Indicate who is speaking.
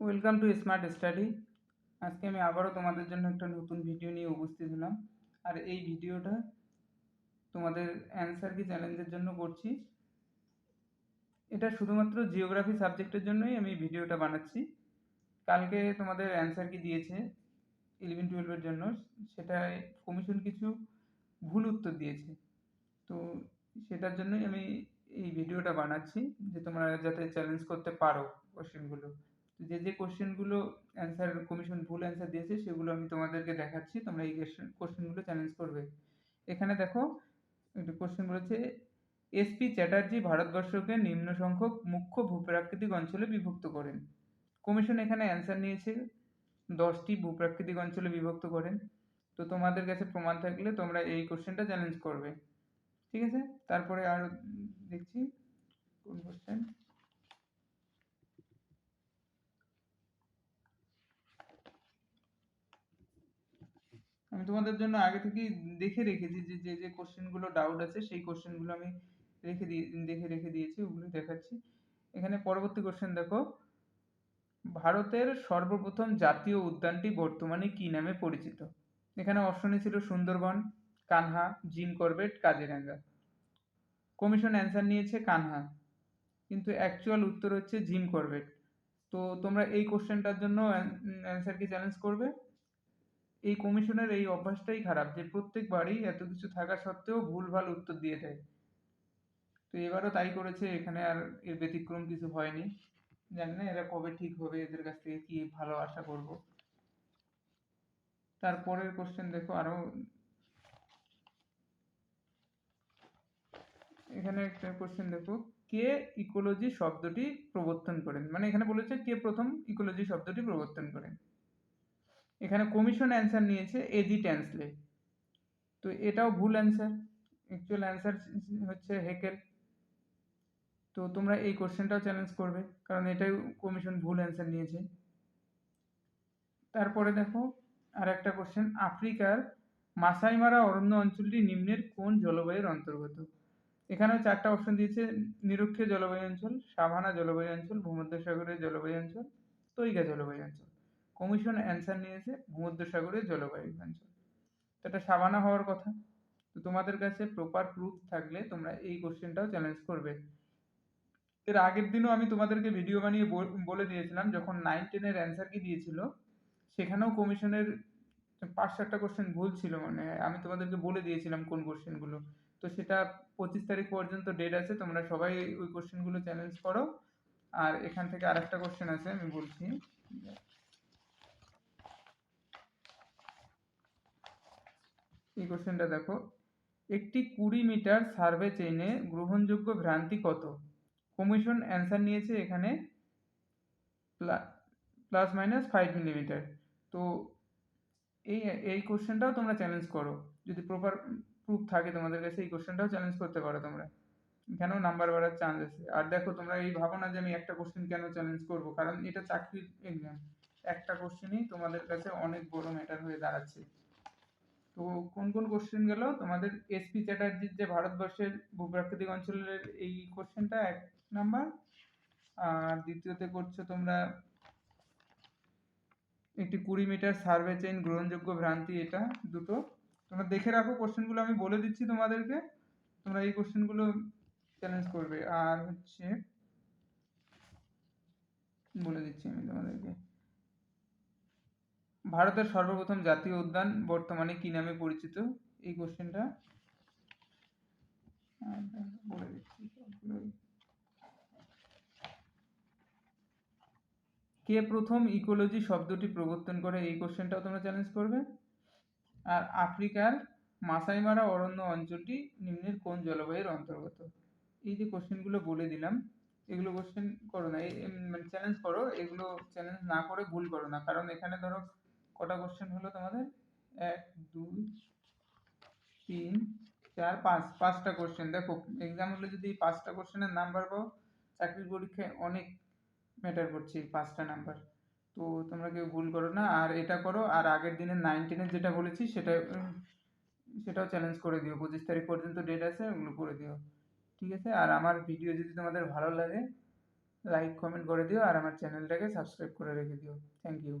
Speaker 1: Welcome to smart study আজকে আমি আবারও তোমাদের জন্য একটা নতুন ভিডিও নিয়ে উপস্থিত হলাম। আর এই ভিডিওটা তোমাদের অ্যান্সার কি চ্যালেঞ্জের জন্য করছি। এটা শুধুমাত্র জিওগ্রাফি সাবজেক্টের জন্যই আমি ভিডিওটা বানাচ্ছি। কালকে তোমাদের অ্যান্সার কি দিয়েছে ইলেভেন টুয়েলভের জন্য, সেটায় কমিশন কিছু ভুল উত্তর দিয়েছে। তো সেটার জন্যই আমি এই ভিডিওটা বানাচ্ছি, যে তোমরা যাতে চ্যালেঞ্জ করতে পারো কোশ্চেনগুলো যে যে কোশ্চেনগুলো অ্যান্সার কমিশন ভুল অ্যান্সার দিয়েছে, সেগুলো আমি তোমাদেরকে দেখাচ্ছি। তোমরা এই কোশ্চেনগুলো চ্যালেঞ্জ করবে। এখানে দেখো, একটু কোশ্চেন বলেছে এসপি চ্যাটার্জি ভারতবর্ষকে নিম্ন সংখ্যক মুখ্য ভূপ্রাকৃতিক অঞ্চলে বিভক্ত করেন। কমিশন এখানে অ্যান্সার নিয়েছে, দশটি ভূপ্রাকৃতিক অঞ্চলে বিভক্ত করেন। তো তোমাদের কাছে প্রমাণ থাকলে তোমরা এই কোশ্চেনটা চ্যালেঞ্জ করবে। ঠিক আছে? তারপরে আর দেখছি, কোন কোশ্চেন আমি তোমাদের জন্য আগে থেকেই দেখে রেখেছি যে যে যে কোশ্চেনগুলো ডাউট আছে, সেই কোশ্চেনগুলো আমি রেখে দিয়ে, দেখে রেখে দিয়েছি, ওগুলো দেখাচ্ছি। এখানে পরবর্তী কোশ্চেন দেখো। ভারতের সর্বপ্রথম জাতীয় উদ্যানটি বর্তমানে কি নামে পরিচিত? এখানে অপশনে ছিল Sundarban, Kanha Jim Corbett, Kaziranga. Commission answer নিয়েছে কানহা। কিন্তু অ্যাকচুয়াল উত্তর হচ্ছে জিম করবেট। তো তোমরা এই কোশ্চেনটার জন্য অ্যান্সার কি চ্যালেঞ্জ করবে? এই কমিশনের এই অভ্যাসটাই খারাপ যে প্রত্যেকবারই এত কিছু থাকা সত্ত্বেও ভুলভাল উত্তর দিয়ে দেয়। তো এবারও তাই করেছে, এখানে আর এর ব্যতিক্রম কিছু হয়নি। জানি না এরা কবে ঠিক হবে, এদের কাছ থেকে কি ভালো আশা করব। তারপরের কোশ্চেন দেখো আরও। এখানে একটা কোশ্চেন দেখো, কে ইকোলজি শব্দটি প্রবর্তন করেন? মানে এখানে বলেছে কে প্রথম ইকোলজি শব্দটি প্রবর্তন করেন? এখানে কমিশন অ্যান্সার নিয়েছে এজি ট্যান্সলে তো এটাও ভুল অ্যান্সার অ্যাকচুয়াল অ্যান্সার হচ্ছে হেকেল তো তোমরা এই কোশ্চেনটাও চ্যালেঞ্জ করবে, কারণ এটাই কমিশন ভুল অ্যান্সার নিয়েছে। তারপরে দেখো আর একটা কোশ্চেন আফ্রিকার মাসাইমারা অরণ্য অঞ্চলটি নিম্নের কোন জলবায়ুর অন্তর্গত? এখানেও চারটা অপশন দিয়েছে, নিরক্ষীয় জলবায়ু অঞ্চল, সাভানা জলবায়ু অঞ্চল ভূমধ্যসাগরের জলবায়ু অঞ্চল, তৈগা জলবায়ু অঞ্চল। কমিশন অ্যান্সার নিয়েছে ভূমধ্যসাগরের জলবায়ু অঞ্চল। তো এটা সাবানা হওয়ার কথা। তো তোমাদের কাছে প্রপার প্রুফ থাকলে তোমরা এই কোশ্চেনটাও চ্যালেঞ্জ করবে। এর আগের দিনও আমি তোমাদেরকে ভিডিও বানিয়ে বলে দিয়েছিলাম, যখন নাইন টেনের অ্যান্সার কি দিয়েছিল, সেখানেও কমিশনের পাঁচ, সাতটা কোশ্চেন ভুল ছিল মানে। আমি তোমাদেরকে বলে দিয়েছিলাম কোন কোশ্চেনগুলো তো সেটা পঁচিশ তারিখ পর্যন্ত ডেট আছে, তোমরা সবাই ওই কোশ্চেনগুলো চ্যালেঞ্জ করো। আর এখান থেকে আরেকটা কোশ্চেন আছে, আমি বলছি। এই কোশ্চেনটা দেখো। একটি কুড়ি মিটার সার্ভে চেইনে গ্রহণযোগ্য ভ্রান্তি কত? কমিশন অ্যান্সার নিয়েছে এখানে প্লাস মাইনাস ফাইভ মিলিমিটার। তো এই এই কোশ্চেনটাও তোমরা চ্যালেঞ্জ করো। যদি প্রপার প্রুফ থাকে তোমাদের কাছে, এই কোশ্চেনটাও চ্যালেঞ্জ করতে পারো তোমরা। কেন নাম্বার বাড়ার চান্স আছে? আর দেখো, তোমরা এই ভাবো না যে আমি একটা কোশ্চেন কেন চ্যালেঞ্জ করব? কারণ এটা চাকরির এক্সাম একটা কোশ্চেনই তোমাদের কাছে অনেক বড় ম্যাটার হয়ে দাঁড়াচ্ছে। তো কোন কোন কোশ্চেন গেল? তোমাদের এসপি চ্যাটার্জির যে ভারতবর্ষের ভূপ্রাকৃতিক অঞ্চলের এই কোশ্চেনটা এক নাম্বার আর দ্বিতীয়তে করছ তোমরা একটি কুড়ি মিটার সার্ভে চেইন গ্রহণযোগ্য ভ্রান্তি এটা, দুটো। তোমরা দেখে রাখো কোশ্চেনগুলো আমি বলে দিচ্ছি তোমাদেরকে। তোমরা এই কোশ্চেনগুলো চ্যালেঞ্জ করবে। আর হচ্ছে বলে দিচ্ছি আমি তোমাদেরকে। ভারতের সর্বপ্রথম জাতীয় উদ্যান বর্তমানে কি নামে পরিচিত? এই কোশ্চেনটা কে প্রথম ইকোলজি শব্দটি প্রবর্তন করে? এই কোশ্চেনটাও তোমরা চ্যালেঞ্জ করবে। আর আফ্রিকার মাসাইমারা অরণ্য অঞ্চলটি নিম্নের কোন জলবায়ুর অন্তর্গত? এই যে কোশ্চেনগুলো বলে দিলাম, এগুলো কোশ্চেন করো না। মানে চ্যালেঞ্জ করো। এগুলো চ্যালেঞ্জ না করে ভুল করো না। কারণ এখানে ধরো কটা কোশ্চেন হলো তোমাদের? এক, দুই, তিন, চার, পাঁচ। পাঁচটা কোশ্চেন দেখো এক্সাম হলে যদি পাঁচটা কোশ্চেনের নাম্বার পাও, চাকরির পরীক্ষায় অনেক ম্যাটার করছে এই পাঁচটা নাম্বার তো তোমরা কেউ ভুল করো না। আর এটা করো, আর আগের দিনের নাইনটিনের যেটা বলেছি, সেটা, সেটাও চ্যালেঞ্জ করে দিও। পঁচিশ তারিখ পর্যন্ত ডেট আছে, ওগুলো করে দিও। ঠিক আছে? আর আমার ভিডিও যদি তোমাদের ভালো লাগে লাইক কমেন্ট করে দিও। আর আমার চ্যানেলটাকে সাবস্ক্রাইব করে রেখে দিও। Thank you